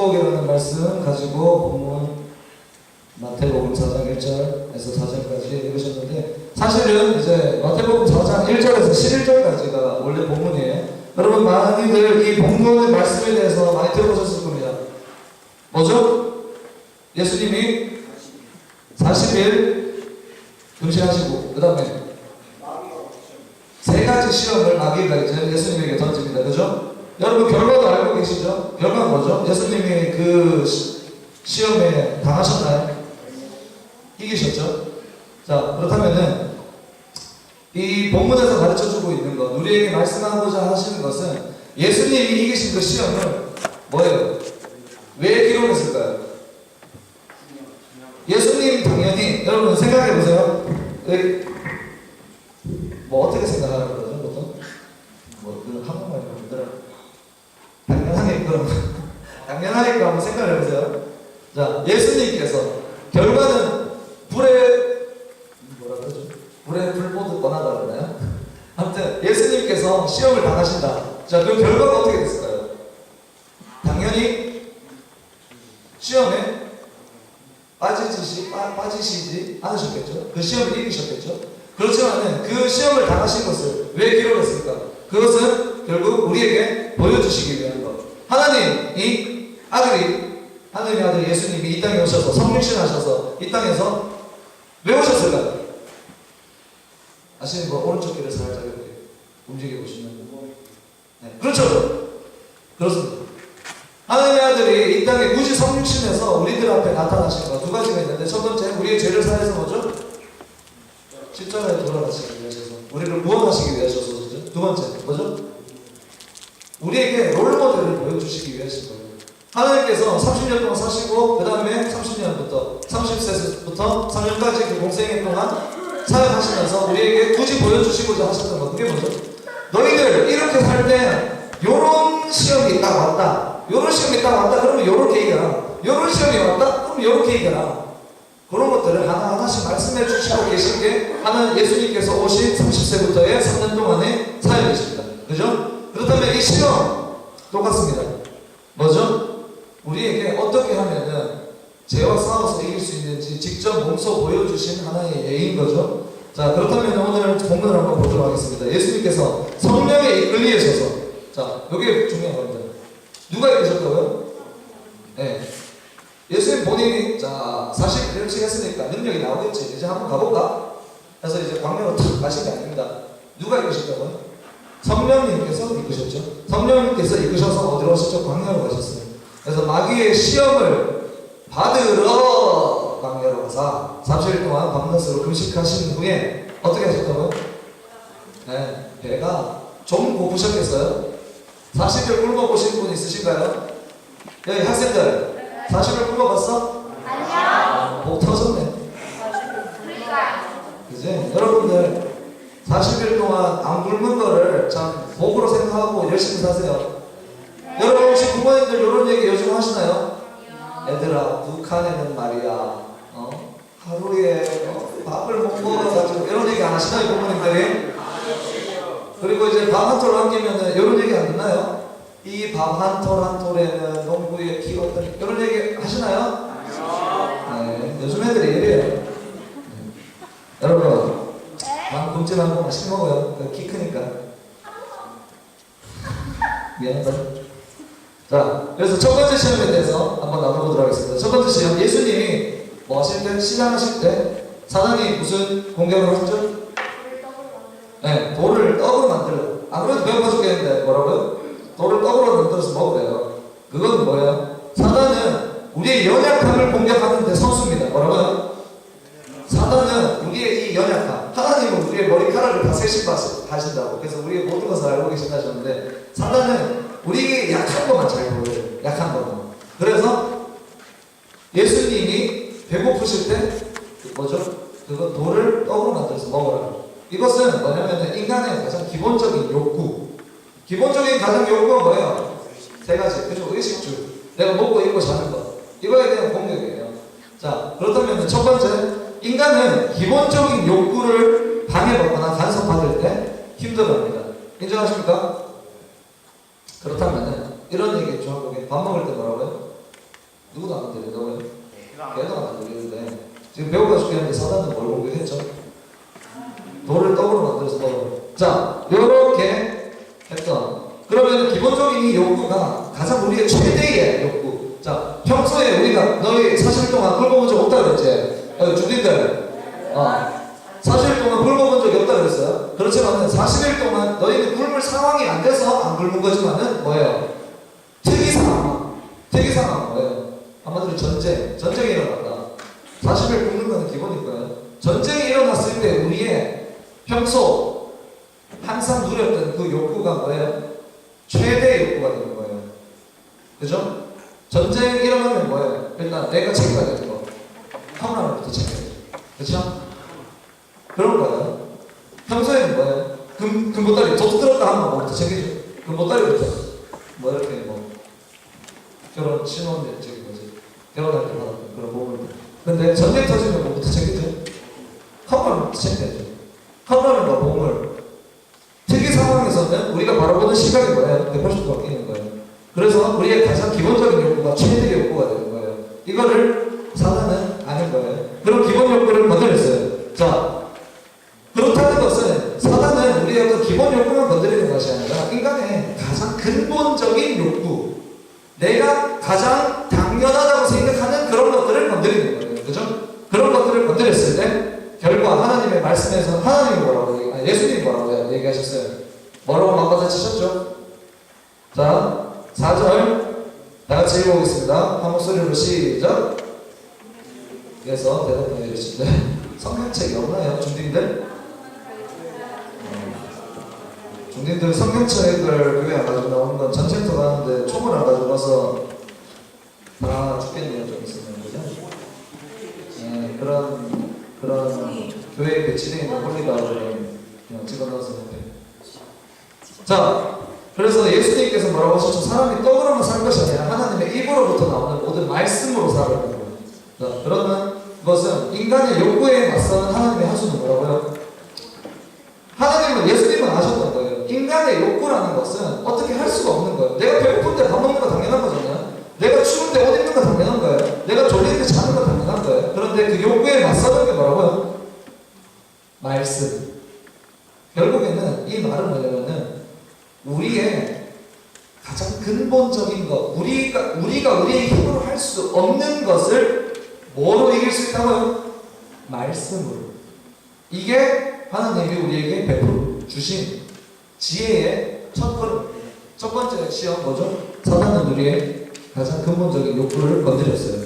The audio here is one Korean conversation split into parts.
축복이라는 말씀 가지고 본문 마태복음 4장 1절에서 4절까지 읽으셨는데 사실은 이제 마태복음 4장 1절에서 11절까지가 원래 본문이에요. 여러분 많이들 이 본문의 말씀에 대해서 많이 들어보셨을 겁니다. 뭐죠? 예수님이 40일 금식하시고 그 다음에 세 가지 시험을 마귀가 이제 예수님에게 던집니다. 그죠? 여러분 결과도 알고 계시죠? 결과가 뭐죠? 예수님이 그 시, 시험에 당하셨나요? 이기셨죠? 자, 그렇다면은 이 본문에서 가르쳐 주고 있는 것, 우리에게 말씀하고자 하시는 것은 예수님이 이기신 그 시험을 뭐예요? 왜 기록했을까요? 예수님 당연히 여러분 생각해 보세요. 그, 뭐 어떻게 생각하는 거죠, 보통? 뭐그 한국말 분들은 당연하게 그럼 당연하게 그 한번 생각을 해보세요. 자, 예수님께서 결과는 불에 뭐라 그러죠? 불에 불 보듯 뻔하다 그러나요? 아무튼 예수님께서 시험을 당하신다. 자, 그 결과가 어떻게 됐을까요? 당연히 시험에 빠지시, 빠, 빠지시지 않으셨겠죠? 그 시험을 이기셨겠죠? 그렇지만은 그 시험을 당하신 것을 왜 기록했습니까? 그것은 결국 우리에게 보여주시기 위한 것. 하나님이 아들이 하나님의 아들 예수님이 이 땅에 오셔서 성육신하셔서 이 땅에서 왜 오셨을까요? 아시는 분 오른쪽 귀를 살짝 이렇게 움직여 보시면 네, 그렇죠. 그렇습니다. 하나님의 아들이 이 땅에 굳이 성육신해서 우리들 앞에 나타나신 것 두 가지가 있는데 첫 번째 우리의 죄를 사해서 뭐죠? 십자가에 돌아가시기 위하셔서 우리를 구원하시기 그죠? 두 번째 뭐죠? 우리에게 롤모델을 보여주시기 거예요. 하나님께서 30년 동안 사시고 그 다음에 30년부터 30세부터 3년까지 그 공생애 동안 사역하시면서 우리에게 굳이 보여주시고자 하셨던 것 그게 뭐죠? 너희들 이렇게 살 때 요런 시험이 딱 왔다 요런 시험이 딱 왔다 그러면 요렇게 이겨라 요런 시험이 왔다 그럼 요렇게 이겨라 그런 것들을 하나하나씩 말씀해 주시고 계신 게 하나는 예수님께서 오신 30세부터의 3년 동안의 사역이십니다 그죠? 그렇다면 이 시험 똑같습니다 뭐죠? 우리에게 어떻게 하면은 죄와 싸워서 이길 수 있는지 직접 몸소 보여주신 하나의 예인 거죠. 자, 그렇다면 오늘 본문을 한번 보도록 하겠습니다. 예수님께서 성령에 이끌리셔서, 자, 여기 중요한 겁니다. 누가 이끄셨다고요? 네. 예수님 본인이, 자, 사실 이렇게 했으니까 능력이 나오겠지. 이제 한번 가볼까? 그래서 이제 광명으로 탁 가신 게 아닙니다. 누가 이끄셨다고요? 성령님께서 이끄셨죠. 성령님께서 이끄셔서 어디로 가셨죠? 광야로 가셨어요. 그래서 마귀의 시험을 받으러 광야로 가서 30일 동안 밤낮으로 금식하신 후에 어떻게 하셨다고요? 네, 배가 좀 고프셨겠어요? 40일 굶어 보신 분 있으신가요? 여기 학생들 40일 굶어 봤어? 아니요. 목 터졌네. 그지? 여러분들 40일 동안 안 굶은 거를 참 복으로 생각하고 열심히 사세요. 여러분 혹시 부모님들 이런 얘기 요즘 하시나요? 얘들아 북한에는 말이야 어? 하루에 어, 밥을 못 먹어가지고 이런 얘기 안 하시나요 부모님들이? 그리고 이제 밥한톨 남기면은 이런 얘기 안 듣나요? 이밥한톨 한 톨에는 농부의 기 어떤 이런 얘기 하시나요? 네, 요즘 애들이 이래요. 네. 여러분 밥 굶지 말고 맛있게 먹어요. 그키 크니까. 미안하다. 자, 그래서 첫 번째 시험에 대해서 한번 나눠보도록 하겠습니다. 첫 번째 시험, 예수님이 뭐 하실 때, 신앙하실 때, 사단이 무슨 공격을 했죠? 네, 돌을 그래도 배고파 죽겠는데, 뭐라고요? 돌을 떡으로 만들어서 먹으래요. 그건 뭐예요? 사단은 우리의 연약함을 공격하는데 선수입니다. 뭐라고요? 사단은 우리의 이 연약함, 하나님은 우리의 머리카락을 다 세신 하신다고. 그래서 우리의 모든 것을 알고 계신다셨는데, 사단은 우리에게 약한 것만 잘 보여요. 약한 것만. 그래서 예수님이 배고프실 때, 그 뭐죠? 그거 돌을 떡으로 만들어서 먹으라. 이것은 뭐냐면 인간의 가장 기본적인 욕구. 기본적인 가장 욕구가 뭐예요? 세 가지. 그죠? 의식주. 내가 먹고 입고 자는 것. 이거에 대한 공격이에요. 자, 그렇다면 첫 번째, 인간은 기본적인 욕구를 방해받거나 간섭받을 때 힘들어합니다. 인정하십니까? 그렇다면 이런 얘기 좀 한번 밥 먹을 때 뭐라고요? 누구도 안 건드린다고요? 걔도 안 건드리는데 지금 배우가 죽겠는데 사단은 뭘 공격했죠? 돌을 떡으로 만들어서 떡으로 자 요렇게 했던 그러면 기본적인 이 욕구가 가장 우리의 최대의 욕구 자 평소에 우리가 너희 사실 동안 굶어본 적 없다 그랬지? 어, 주님들 어. 40일 동안 굶어본 적이 없다 그랬어요. 그렇지만 40일 동안 너희는 굶을 상황이 안 돼서 안 굶은 거지만은 뭐예요? 특이 상황. 특이 상황 뭐예요? 한마디로 전쟁. 전쟁이 일어났다. 40일 굶는 거는 기본일 거예요. 전쟁이 일어났을 때 우리의 평소 항상 누렸던 그 욕구가 뭐예요? 최대 욕구가 되는 거예요. 그죠? 전쟁이 일어나면 뭐예요? 일단 내가 챙겨야 되는 거. 컵라면부터 챙겨야 돼. 그렇죠? 그런 거예요. 평소에는 뭐예요? 금, 금보따리 도둑 들었다 하면 뭐부터 챙기죠? 금보따리부터 뭐 이렇게 뭐 결혼 신혼 저기 뭐지 결혼할 때 받았던 그런 보물 근데 전쟁 터지면 뭐부터 챙기죠? 컵라면부터 챙겨야죠 컵라면과 보물 특이 상황에서는 우리가 바라보는 시각이 뭐예요? 180도 바뀌는 거예요 그래서 우리의 가장 기본적인 욕구가 최대 욕구가 되는 거예요 이거를 사단은 아는 거예요 그런 기본 욕구를 건드렸어요 자 그렇다는 것은 사단은 우리의 어떤 기본 욕구만 건드리는 것이 아니라 인간의 가장 근본적인 욕구, 내가 가장 당연하다고 생각하는 그런 것들을 건드리는 거예요. 그죠? 그런 것들을 건드렸을 때 결과 하나님의 말씀에서 하나님이 뭐라고 얘기, 아니, 예수님이 뭐라고 얘기하셨어요? 뭐라고 맞받아치셨죠? 자, 4절 다 같이 읽어보겠습니다. 한 목소리로 시작. 때 성경책이 없나요? 중딩들? 중딩들 성경책을 교회 안 나오는 건 전쟁터 가는데 총을 안 가지고 가서 다 죽겠네요 좀 있으면 그죠? 네, 그런 그런 교회에 배치되어 있는 홀리가들은 그냥 해. 자 그래서 예수님께서 뭐라고 하셨죠? 사람이 떡으로만 살 것이 아니라 하나님의 입으로부터 나오는 모든 말씀으로 살아가는 거예요. 자, 그러면 그 것은 인간의 욕구에 맞서는 하나님의 하수는 뭐라고요? 하나님은 예수님은 아셨던 거예요. 인간의 욕구라는 것은 어떻게 할 수가 없는 거예요. 내가 배고플 때밥 먹는 거 당연한 거잖아요. 내가 때옷 입는 거 당연한 거예요. 내가 때 자는 거 당연한 거예요. 그런데 그 욕구에 맞서는 게 뭐라고요? 말씀. 결국에는 이 말은 뭐냐면은 우리의 가장 근본적인 것, 우리가 우리가 우리의 힘으로 할 수 없는 것을 뭐로 이길 수 있다고요? 말씀으로. 이게 하나님이 우리에게 베풀어 주신 지혜의 첫 걸음. 첫 번째 시험 뭐죠? 사단은 우리의 가장 근본적인 욕구를 건드렸어요.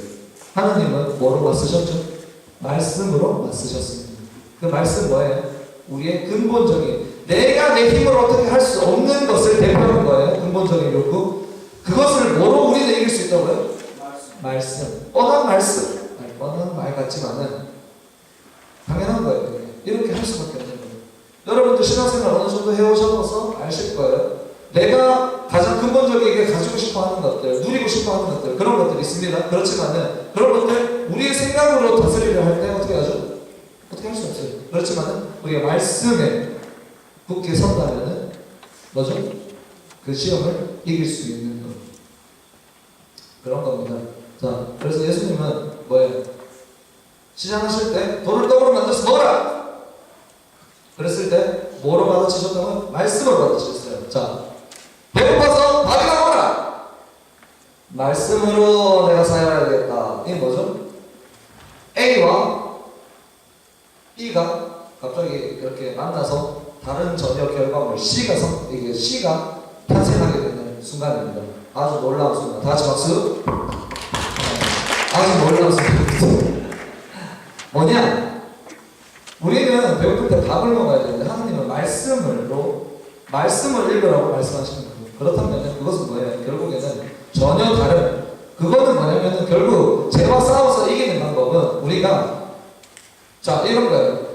하나님은 뭐로 맞서셨죠? 말씀으로 맞서셨습니다. 그 말씀 뭐예요? 우리의 근본적인 내가 내 힘으로 어떻게 할 수 없는 것을 대표하는 거예요. 근본적인 욕구. 그것을 뭐로 우리는 이길 수 있다고요? 말씀. 뻔한 말씀. 뻔한 말 같지만은 당연한 거예요. 이렇게 할 수밖에 없는 거예요. 여러분도 신앙생활 어느 정도 해오셔서 아실 거예요. 내가 가장 근본적이게 가지고 싶어 하는 것들, 누리고 싶어 하는 것들, 그런 것들이 있습니다. 그렇지만은, 그런 것들, 우리의 생각으로 다스리려 할 때 어떻게 하죠? 어떻게 할 수 없어요. 그렇지만은, 우리가 말씀에 굳게 선다면은, 뭐죠? 그 시험을 이길 수 있는 것. 그런 겁니다. 자, 그래서 예수님은 뭐예요? 시장하실 때 돌을 떡으로 만들어서 먹어라! 그랬을 때 뭐로 받아치셨다고요? 말씀으로 받아치셨어요. 자, 배고파서 밥이나 먹어라! 말씀으로 내가 살아야 되겠다. 이게 뭐죠? A와 B가 갑자기 이렇게 만나서 다른 전혀 결과물 C가 성, 이게 C가 탄생하게 되는 순간입니다. 아주 놀라운 순간. 다 같이 박수. 네. 아주 놀라운 순간. 뭐냐? 우리는 배고플 때 밥을 먹어야 되는데 하나님은 말씀으로 말씀을 읽으라고 말씀하시는 거예요. 그렇다면 그것은 뭐예요? 결국에는 전혀 다른 그거는 뭐냐면은 결국 죄와 싸워서 이기는 방법은 우리가 자 이런 거예요.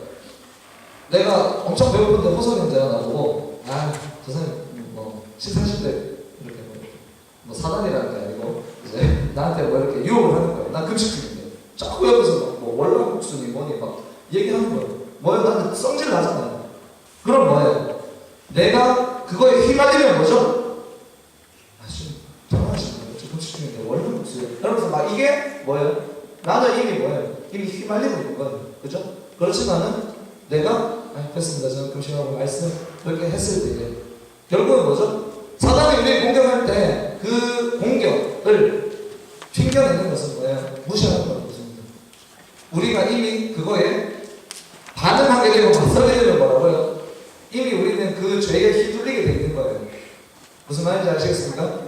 내가 엄청 배고픈데 호소년자가 나보고 아저 사람 뭐 식사하실 때 이렇게 뭐, 뭐 사단이라는 게 아니고 이제 나한테 뭐 이렇게 유혹을 하는 거예요. 난 금식 중인데 자꾸 옆에서 막뭐 월남국수니 뭐니 막 얘기하는 거예요. 뭐예요? 나는 성질 나잖아요. 그럼 뭐예요? 내가 그거에 휘말리면 뭐죠? 아, 지금 전화하시는 거예요. 저 금식 중인데 월남국수 있어요. 그러면서 막 이게 뭐예요? 나는 이미 뭐예요? 이미 휘말리고 있는 거예요. 그죠? 그렇지만은 내가 아, 됐습니다. 저는 금신하고 말씀 그렇게 했을 때 결국은 뭐죠? 사단이 우리 공격할 때 그 공격 을 튕겨내는 것은 뭐예요? 무시하는 거예요. 우리가 이미 그거에 반응하게 되고 맞서게 뭐라고요? 이미 우리는 그 죄에 휘둘리게 돼 있는 거예요. 무슨 말인지 아시겠습니까?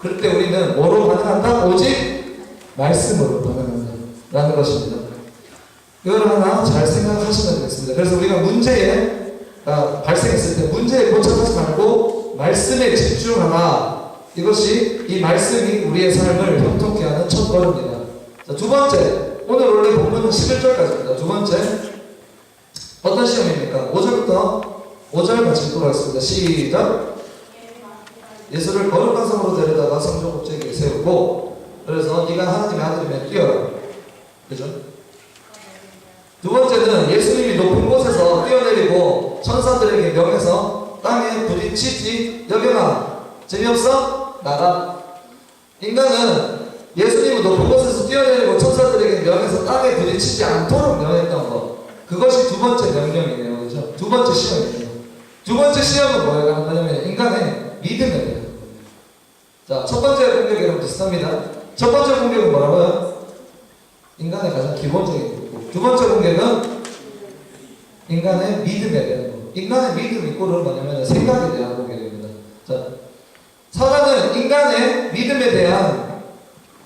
그럴 때 우리는 뭐로 반응한다? 오직 말씀으로 반응한다. 라는 것입니다. 이걸 하나 잘 생각하시면 되겠습니다. 그래서 우리가 문제에 아, 발생했을 때 문제에 꽂혀가지 말고 말씀에 집중하라. 이것이 이 말씀이 우리의 삶을 형통케 하는 첫 걸음입니다. 자, 두 번째, 오늘 원래 본문은 11절까지입니다. 두 번째, 어떤 시험입니까? 5절부터 5절 같이 읽도록 하겠습니다. 시작! 예수를 거룩한 성으로 데려다가 성전 꼭대기에 세우고 그래서 네가 하나님의 아들이면 뛰어라. 그죠? 두 번째는 예수님이 높은 곳에서 뛰어내리고 천사들에게 명해서 땅에 부딪히지 여겨라. 재미없어? 나가. 인간은 예수님은 높은 곳에서 뛰어내리고 천사들에게 명해서 땅에 부딪히지 않도록 명했던 것. 그것이 두 번째 명령이에요. 그죠? 두 번째 시험이에요. 두 번째 시험은 뭐예요? 하냐면 인간의 거예요. 자, 첫 번째 공격이랑 비슷합니다. 첫 번째 공격은 뭐라고요? 인간의 가장 기본적인 거고. 두 번째 공격은 인간의 믿음에 대한 거. 인간의 믿음 이꼬는 뭐냐면 생각에 대한 공격입니다. 자, 사단은 인간의 믿음에 대한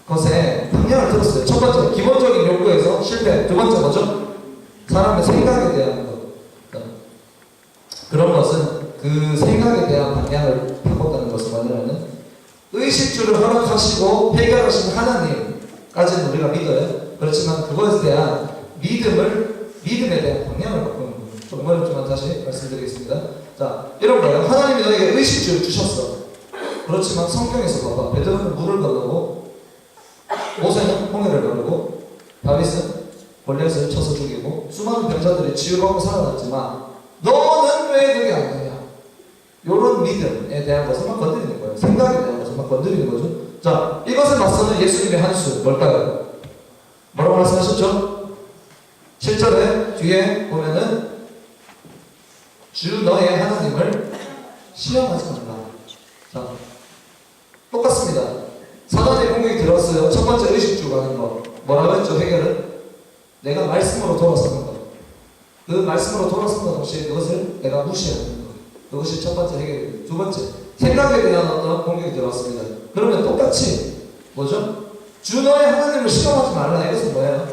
것에 방향을 들었어요. 첫 번째, 기본적인 욕구에서 실패. 두 번째 뭐죠? 사람의 생각에 대한 것. 자, 그런 것은 그 생각에 대한 방향을 바꿨다는 것을 뭐냐면은 의식주를 허락하시고 해결하신 하나님까지는 우리가 믿어요. 그렇지만 그것에 대한 믿음을 믿음에 대한 방향을 바꾸는 거예요. 어렵지만 다시 말씀드리겠습니다. 자, 이런 거예요. 하나님이 너에게 의식주를 주셨어. 그렇지만 성경에서 봐봐. 베드로는 물을 건너고 모세는 홍해를 건너고 다윗은 골리앗을 쳐서 죽이고 수많은 병자들이 치유하고 살아났지만 너는 왜 그게 안 되냐? 요런 믿음에 대한 것을만 건드리는 거예요. 생각에 대한 것을만 건드리는 거죠. 자, 이것을 맞서는 예수님의 한 수, 뭘까요? 뭐라고 말씀하셨죠? 7절에 뒤에 보면은 주 너의 하나님을 시험하지 말라. 자, 똑같습니다. 사단의 공격이 들었어요. 첫 번째 의식주가 하는 거. 뭐라고 했죠? 해결은? 내가 말씀으로 돌아서는 거. 그 말씀으로 돌아서는 동시에 그것을 내가 무시하는 거. 그것이 첫 번째 해결입니다. 두 번째, 생각에 대한 어떤 공격이 들어왔습니다. 그러면 똑같이 뭐죠? 주 너의 하나님을 시험하지 말라. 이것은 뭐예요?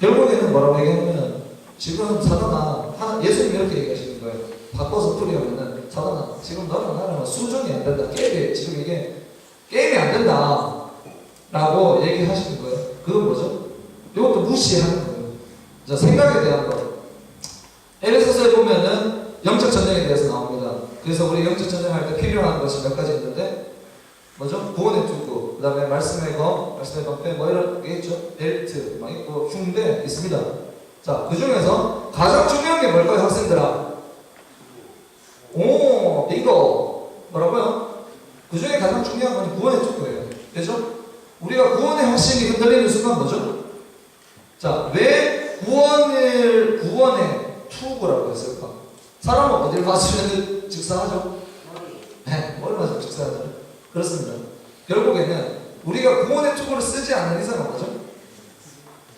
결국에는 뭐라고 얘기하냐면 지금 사단아 하- 예수님 이렇게 얘기하시는 거예요. 바꿔서 풀이하면은 사단아 지금 너랑 나랑 수준이 안 된다. 게임이 지금 이게 게임이 안 된다. 라고 얘기하시는 거예요. 그건 뭐죠? 이것도 무시하는 거예요. 자, 생각에 대한 거. 에베소서에 보면은 영적 전쟁에 대해서 나옵니다. 그래서 우리 영적 전쟁할 때 필요한 것이 몇 가지 있는데 뭐죠? 구원의 투구, 그 다음에 말씀의 거, 말씀의 방패, 뭐 이런 게 있죠? 벨트, 막 있고 흉대 있습니다. 자, 그 중에서 가장 중요한 게 뭘까요, 학생들아? 오, 빙고. 뭐라고요? 그 중에 가장 중요한 건 구원의 투구예요. 그죠? 우리가 구원의 확신이 흔들리는 순간 뭐죠? 자, 왜 구원을, 구원의 투구라고 했을까? 사람은 어딜 맞으면 즉사하죠? 네, 뭘 맞으면 즉사하죠? 그렇습니다. 결국에는 우리가 구원의 투구를 쓰지 않는 이상은 뭐죠?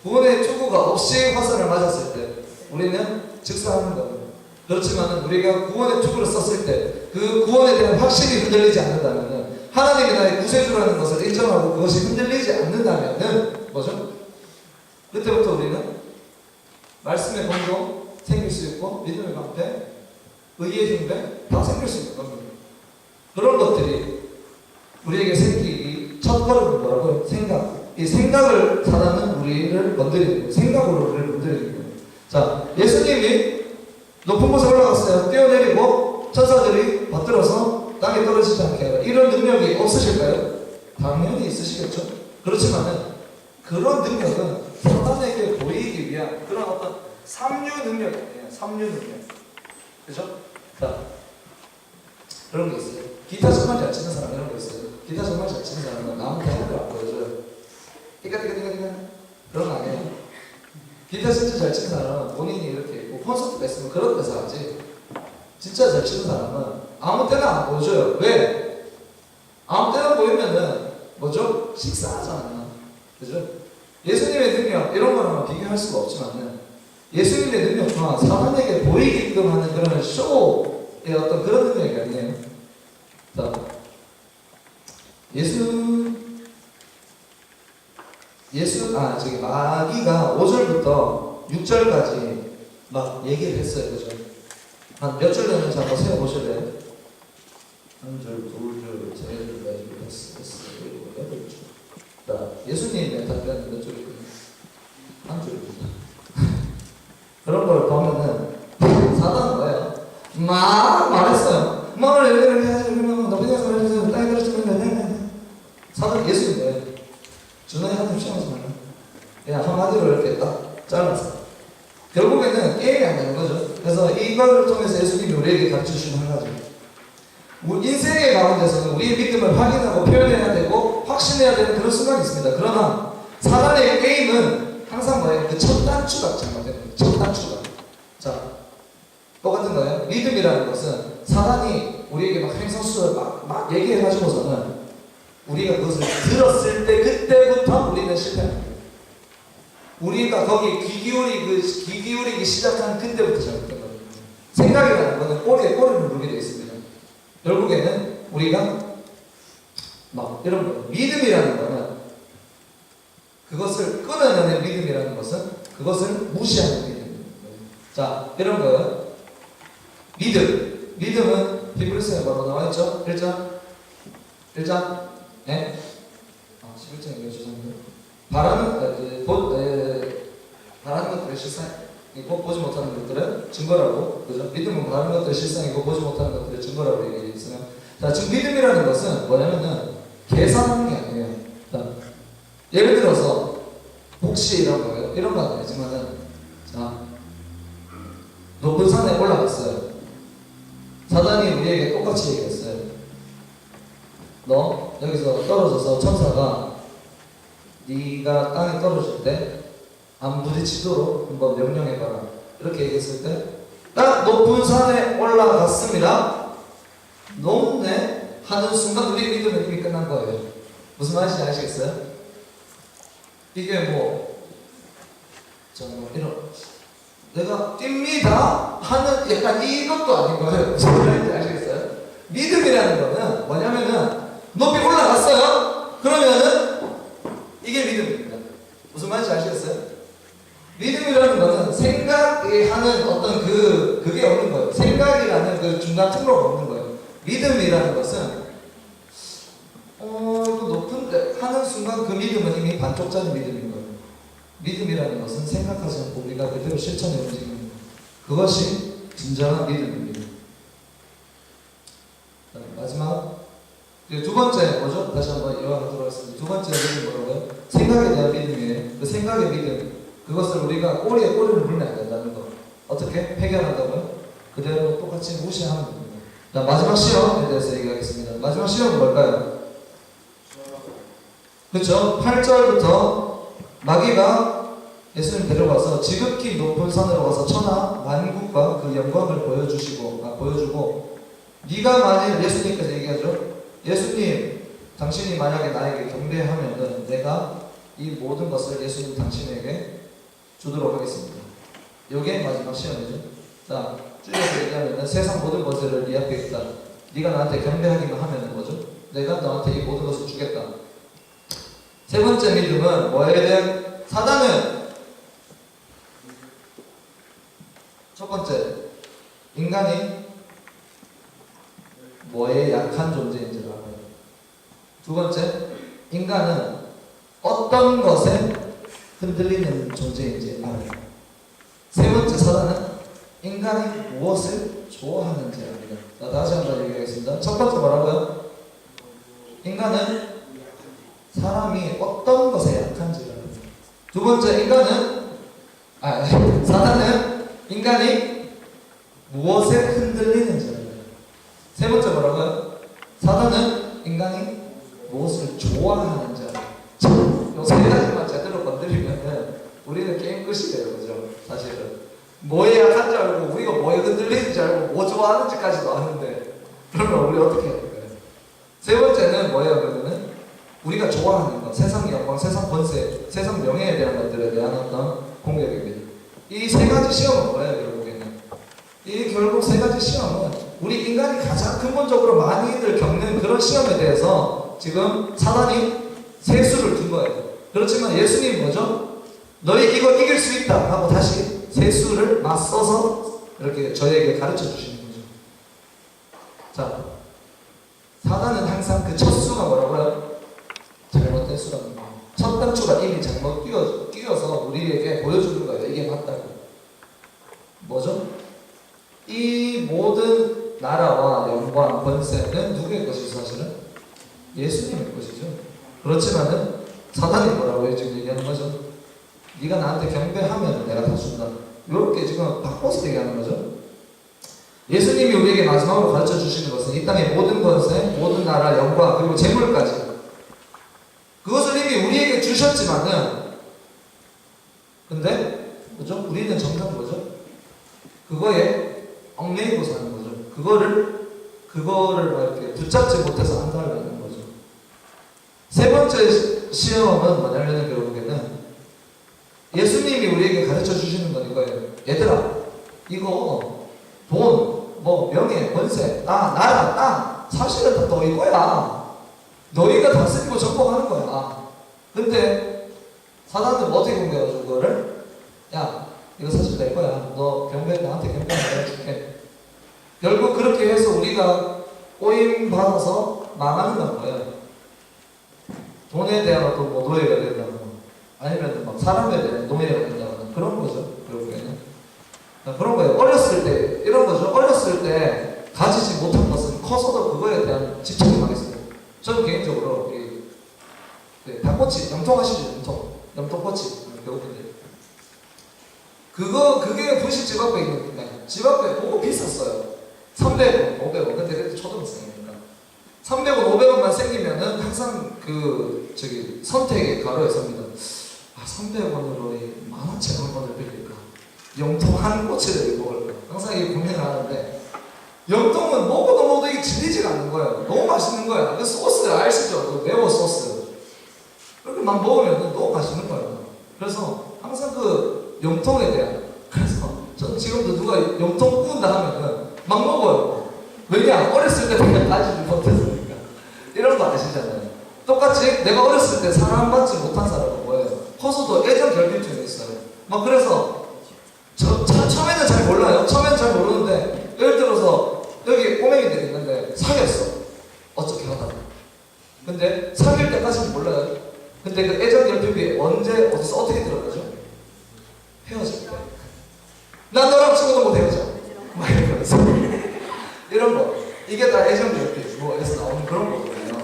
구원의 투구가 없이 화살을 맞았을 때 우리는 즉사하는 겁니다. 그렇지만 우리가 구원의 투구를 썼을 때 그 구원에 대한 확신이 흔들리지 않는다면 하나님이 나의 구세주라는 것을 인정하고 그것이 흔들리지 않는다면 뭐죠? 그때부터 우리는 말씀의 공도 생길 수 있고 믿음의 방패, 의의 흉배 다 생길 수 있는 겁니다. 그런 것들이 우리에게 생기기 첫 걸음은 뭐라고요? 생각. 이 생각을 사람은 우리를 건드리는. 생각으로 우리를 건드리는 거예요. 자, 예수님이 높은 곳에 올라갔어요. 뛰어내리고 천사들이 받들어서 땅에 떨어지지 않게 하라. 이런 능력이 없으실까요? 당연히 있으시겠죠. 그렇지만은 그런 능력은 사단에게 보이기 위한 그런 어떤 삼류 능력이 에요. 삼류 능력. 그죠? 자, 그런 게 있어요. 기타 정말 잘 치는 사람 이런 거 있어요. 기타 정말 잘 치는 사람은 아무 대학을 안 보여줘요. 띠까띠까띠까띠까 그런 거 아니에요. 기타 진짜 잘 치는 사람은 본인이 이렇게 뭐 콘서트 했으면 그런 데서 하지. 진짜 잘 치는 사람은 아무 때나 안 보여줘요. 왜? 아무 때나 보이면은 뭐죠? 식상하잖아요. 그죠? 예수님의 능력 이런 거랑 비교할 수가 없지만은 예수님의 능력과 사람에게 보이게끔 하는 그런 쇼의 어떤 그런 능력이 아니에요. 자, 예수 예수 아 저기 마귀가 5절부터 6절까지 막 얘기를 했어요, 그죠? 한 몇 줄 되는지 한번 세어 보실래요? 한 줄, 두 줄, 세 줄, 네 줄, 다섯, 여섯, 일곱, 여덟 줄. 자, 예수님의 답변은 몇 줄이거든요? 한 줄입니다. 그런 걸 보면은 사단은 뭐예요? 막 말했어요. 말을 이렇게 해야지 그러면 높이 내서 그래서 땅에 떨어지면 돼. 사단 예수님 뭐예요? 준호이 한테 시험하지 마요. 그냥 한마디로 이렇게 딱 잘랐어. 결국에는 게임이 안 되는 거죠. 그래서 이걸 통해서 예수님이 우리에게 가르쳐 주신 한 가지. 인생의 가운데서는 우리의 믿음을 확인하고 표현해야 되고 확신해야 되는 그런 순간이 있습니다. 그러나 사단의 게임은 항상 뭐예요? 그 첫 단추가 장만되는 첫 단추가. 자, 똑같은 거예요. 믿음이라는 것은 사단이 우리에게 막 행성수를 막, 막 얘기해가지고서는 우리가 그것을 들었을 때 그때부터 우리는 실패합니다. 우리가 거기 귀 기울이 그, 귀 기울이기 시작한 그때부터 잘못된 거예요. 생각이라는 것은 꼬리에 꼬리를 물게 되어 있습니다. 결국에는 우리가 막 이런 거 믿음이라는 거는 그것을 끊어내는 믿음이라는 것은 그것을 무시하는 믿음입니다. 자, 이런 거요. 믿음. 믿음은 히브리서에 뭐라고 나와 있죠? 1장? 1장? 네? 아, 11장이에요. 죄송합니다. 바라는, 바라는 것들의 실상이고 보지 못하는 것들은 증거라고 그죠? 믿음은 바라는 것들의 실상이고 보지 못하는 것들의 증거라고 얘기해 있어요. 자, 지금 믿음이라는 것은 뭐냐면은 계산하는 게 아니에요. 자, 예를 들어서 혹시 이런 거예요. 이런 건 아니지만은 자 높은 산에 올라갔어요. 사단이 우리에게 똑같이 얘기했어요. 너 여기서 떨어져서 천사가 네가 땅에 떨어질 때 안 부딪히도록 한번 명령해봐라. 이렇게 얘기했을 때 딱 높은 산에 올라갔습니다. 높네 하는 순간 우리 믿음은 이미 끝난 거예요. 무슨 말인지 아시겠어요? 이게 뭐 정말 이런 내가 뜁니다 하는 약간 이것도 아닌 거예요. 무슨 말인지 아시겠어요? 믿음이라는 거는 뭐냐면은 높이 올라갔어요. 그러면은 이게 믿음입니다. 무슨 말인지 아시겠어요? 믿음이라는 거는 생각이 하는 어떤 그 그게 없는 거예요. 생각이라는 그 중간 통로가 없는 거예요. 믿음이라는 것은 어 이거 높은데 하는 순간 그 믿음은 이미 반쪽짜리 믿음인 거예요. 믿음이라는 것은 생각하지 않고 우리가 그대로 실천해 움직이는 거예요. 그것이 진정한 믿음입니다. 자, 마지막 두 번째 뭐죠? 다시 한번 이어가도록 하겠습니다. 두 번째 믿음 뭐라고요? 생각에 대한 믿음이에요. 그 생각의 믿음. 그것을 우리가 꼬리에 꼬리를 물면 안 된다는 거. 어떻게 해결한다고요? 그대로 똑같이 무시하는 겁니다. 자, 마지막 시험에 대해서 얘기하겠습니다. 마지막 시험은 뭘까요? 그렇죠? 8절부터 마귀가 예수님 데려가서 지극히 높은 산으로 가서 천하 만국과 그 영광을 보여주시고 아, 보여주고 네가 만일 예수님께서 얘기하죠. 예수님, 당신이 만약에 나에게 경배하면은 내가 이 모든 것을 예수님 당신에게 주도록 하겠습니다. 이게 마지막 시험이죠. 자, 줄여서 얘기하면은 세상 모든 것을 네 앞에 있다. 네가 나한테 경배하기만 하면은 뭐죠? 내가 너한테 이 모든 것을 주겠다. 세 번째 믿음은 뭐에 대한 사단은 첫 번째 인간이 뭐에 약한 존재인지를 알아요. 두 번째 인간은 어떤 것에 흔들리는 존재인지 알아요. 세 번째 사단은 인간이 무엇을 좋아하는지 압니다. 자, 다시 한 번 얘기하겠습니다. 첫 번째 뭐라고요? 인간은 사람이 어떤 것에 약한지를 압니다. 두 번째 인간은 아 사단은 인간이 무엇에 흔들리는지. 세 번째 뭐라고요? 사단은 인간이 무엇을 좋아하는지 압니다. 이세 가지만 우리는 게임 끝이에요, 그죠? 사실은 뭐에 약한 줄 알고 우리가 뭐에 흔들리는지 알고 뭐 좋아하는지까지도 아는데 그러면 우리 어떻게 해야 될까요? 세 번째는 뭐예요? 그러면은 우리가 좋아하는 것, 세상 영광, 세상 권세, 세상 명예에 대한 것들에 대한 어떤 공격입니다. 이 세 가지 시험은 뭐예요, 결국에는? 이 결국 세 가지 시험은 우리 인간이 가장 근본적으로 많이들 겪는 그런 시험에 대해서 지금 사단이 세수를 둔 거예요. 그렇지만 예수님이 뭐죠? 너희 이거 이길 수 있다 하고 다시 세수를 맞서서 이렇게 저희에게 가르쳐 주시는 거죠. 자, 사단은 항상 그 첫 수가 뭐라고요? 잘못된 수라는 거. 첫 단추가 이미 잘못 끼워, 끼워서 우리에게 보여주는 거예요. 이게 맞다고. 뭐죠? 이 모든 나라와 영광, 권세는 누구의 것이죠, 사실은? 예수님의 것이죠. 그렇지만은 사단이 뭐라고 지금 얘기하는 거죠? 네가 나한테 경배하면 내가 다 준다. 이렇게 지금 바꿔서 얘기하는 거죠. 예수님이 우리에게 마지막으로 가르쳐 주시는 것은 이 땅의 모든 권세, 모든 나라, 영광, 그리고 재물까지 그것을 이미 우리에게 주셨지만은 근데 뭐죠? 우리는 정작 뭐죠? 그거에 얽매이고 사는 거죠. 그거를 그거를 막 이렇게 붙잡지 못해서 한달라는 거죠. 세 번째 시- 시험은 뭐냐면은 결국에는 예수님이 우리에게 가르쳐 주시는 건 이거예요. 얘들아, 이거 돈, 뭐 명예, 권세, 나, 나라, 땅 사실은 다 너희 거야. 너희가 다스리고 정복하는 거야. 근데 사단은 뭐 어떻게 공개해줘 그거를? 야, 이거 사실 내 거야. 너 경배 나한테 경배 내가 줄게. 결국 그렇게 해서 우리가 꼬임 받아서 망하는 건 뭐예요? 돈에 대한 어떤 뭐 노예가 된다거나 아니면 막 사람에 대한 노예가 된다거나 그런 거죠. 결국에는 그런 거예요. 어렸을 때 이런 거죠. 어렸을 때 가지지 못한 것은 커서도 그거에 대한 집착이 많겠어요. 저는 개인적으로 이 네, 닭꼬치 염통하시죠 염통 염통꼬치 배고픈데 그거 그게 부시 집 앞에 있는 네, 집 앞에 보고 비쌌어요 300원 500원 근데 그때 초등학생이니까 300원 500원만 생기면은 항상 그 저기 선택의 가로에 섭니다 아 300원으로 이 만원치 한 번을 빌릴까 염통 한 꼬치를 먹을까 항상 이 고민을 하는데 염통은 먹어도 먹어도 이게 질리지가 않는 거예요. 너무 맛있는 거야. 그 소스 아시죠? 그 매워 소스. 그렇게 막 먹으면 너무 맛있는 거예요. 그래서 항상 그 염통에 대한 그래서 전 지금도 누가 염통 구운다 하면은 막 먹어요. 왜냐? 어렸을 때 내가 가지지 못했으니까. 이런 거 아시잖아요. 똑같이 내가 어렸을 때 사랑받지 못한 사람은 뭐예요? 커서도 애정 결핍증이 있어요. 막 그래서 저, 차, 처음에는 잘 몰라요. 처음에는 잘 모르는데 예를 들어서 여기 꼬맹이들이 있는데 사귀었어. 어떻게 하다가. 근데 사귈 때까지는 몰라요. 근데 그 애정 결핍이 언제 어디서 어떻게 들어가죠? 헤어질 때. 난 너랑 친구도 못 헤어져. 막 이러면서 이런 거. 이게 다 애정 결핍 뭐에서 나오는 그런 거거든요.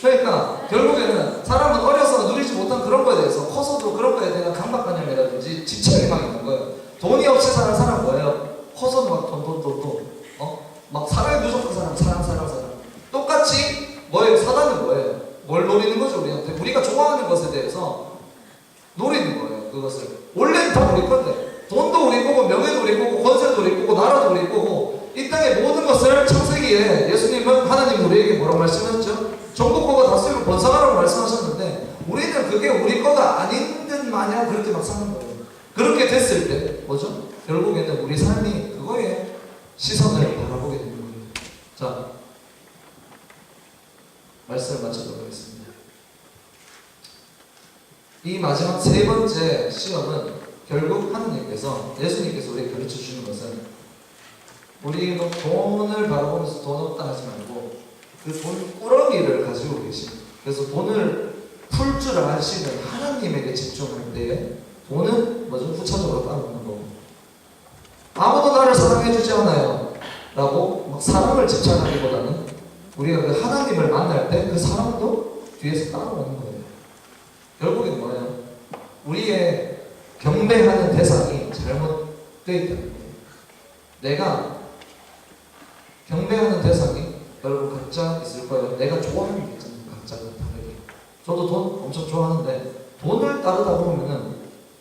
그러니까 결국에는 사람은 어려서 누리지 못한 그런 거에 대해서 커서도 그런 거에 대한 강박관념이라든지 집착이 막 있는 거예요. 돈이 없이 사는 사람 뭐예요? 커서도 막 돈, 돈, 돈, 돈. 어? 막 사랑이 부족한 사람, 사랑, 사랑, 사랑. 똑같이 뭐예요? 사단은 뭐예요? 뭘 노리는 거죠, 우리한테? 우리가 좋아하는 것에 대해서 노리는 거예요, 그것을. 원래는 다 우리 건데. 돈도 우리 거고, 명예도 우리 거고, 권세도 우리 거고, 나라도 우리 거고, 이 땅의 모든 것을 창세기에 예수님은 하나님 우리에게 뭐라고 말씀하셨죠? 거가 다스리고 번성하라고 말씀하셨는데, 우리는 그게 우리 거가 아닌 듯 마냥 그렇게 막 사는 거예요. 그렇게 됐을 때, 뭐죠? 결국에는 우리 삶이 그거에 시선을 바라보게 되는 거예요. 자, 말씀을 마치도록 하겠습니다. 이 마지막 세 번째 시험은 결국 하느님께서 예수님께서 우리에게 가르쳐 주시는 것은 우리 뭐 돈을 바라보면서 돈 없다 하지 말고 그 돈 꾸러기를 가지고 계신 그래서 돈을 풀 줄 아시는 하나님에게 집중할 때에 돈은 뭐죠? 후차적으로 따르는 거고 아무도 나를 사랑해 주지 않아요 라고 막 사랑을 집착하기보다는 우리가 그 하나님을 만날 때 그 사랑도 뒤에서 따라오는 거예요 결국엔 뭐예요? 우리의 경배하는 대상이 잘못되어 있다는 거예요 내가 경배하는 대상이 여러분 각자 있을 거예요 내가 좋아하는 게 있잖아요 각자가 다르게 저도 돈 엄청 좋아하는데 돈을 따르다 보면은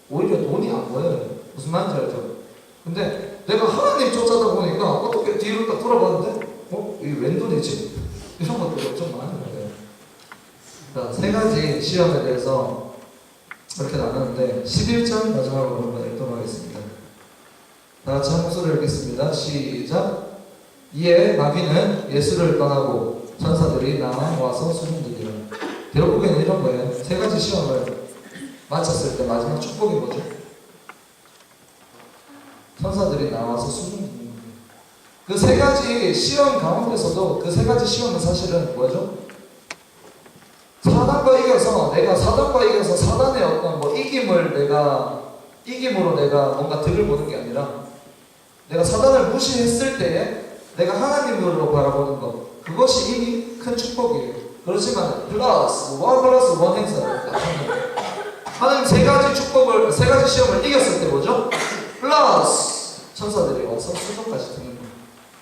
오히려 돈이 안 보여요. 무슨 말인지 알죠? 근데 내가 하나님 쫓아다 보니까 어떻게 뒤로 딱 돌아봤는데 어? 이게 웬 돈이지? 이런 것들이 좀 많은 자, 세 가지 시험에 대해서 이렇게 나눴는데 11장 마지막으로 한번 읽도록 하겠습니다. 다 같이 한 목소리를 읽겠습니다. 시작. 이에 마귀는 예수를 떠나고 천사들이 나와서 수종들이라. 결국에는 이런 거예요. 세 가지 시험을 마쳤을 때 마지막 축복이 뭐죠? 천사들이 나와서 수종드는 거예요. 그 세 가지 시험 가운데서도 그 세 가지 시험은 사실은 뭐죠? 이겨서 내가 사단과 이겨서 사단의 어떤 뭐 이김을 내가 이김으로 내가 뭔가 득을 보는 게 아니라 내가 사단을 무시했을 때에 내가 하나님으로 바라보는 것 그것이 이미 큰 축복이에요. 그렇지만 플러스 원 플러스 원 거예요. 하나님 세 가지 축복을 세 가지 시험을 이겼을 때 뭐죠? 플러스 천사들이 와서 수정까지 듣는 거예요.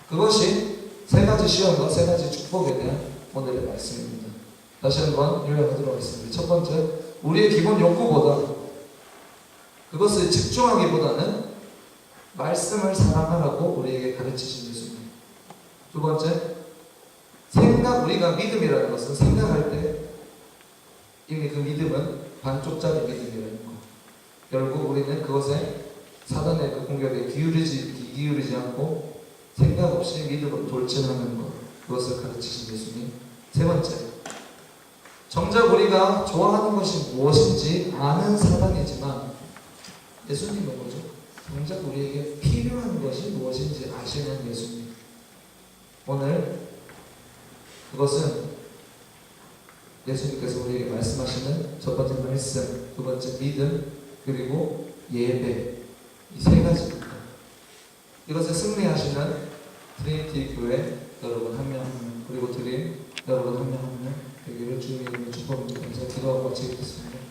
그것이 세 가지 시험과 세 가지 축복에 대한 오늘의 말씀입니다. 다시 한번 요약하도록 하겠습니다. 첫 번째, 우리의 기본 욕구보다 그것을 집중하기보다는 말씀을 사랑하라고 우리에게 가르치신 예수님. 두 번째, 생각, 우리가 믿음이라는 것은 생각할 때 이미 그 믿음은 반쪽짜리 믿음이라는 거. 결국 우리는 그것에 사단의 그 공격에 기울이지, 기- 기울이지 않고 생각 없이 믿음으로 돌진하는 것. 그것을 가르치신 예수님. 세 번째, 정작 우리가 좋아하는 것이 무엇인지 아는 사단이지만 예수님은 뭐죠? 정작 우리에게 필요한 것이 무엇인지 아시는 예수님. 오늘 그것은 예수님께서 우리에게 말씀하시는 첫 번째 말씀, 두 번째 믿음, 그리고 예배 이 세 가지입니다. 이것을 승리하시는 트리니티 교회 여러분 한 명, 한 명, 그리고 드림 여러분 한 명 한 명, 여기를 주님의 이름으로 축복합니다. 감사 기도하고 마치겠습니다.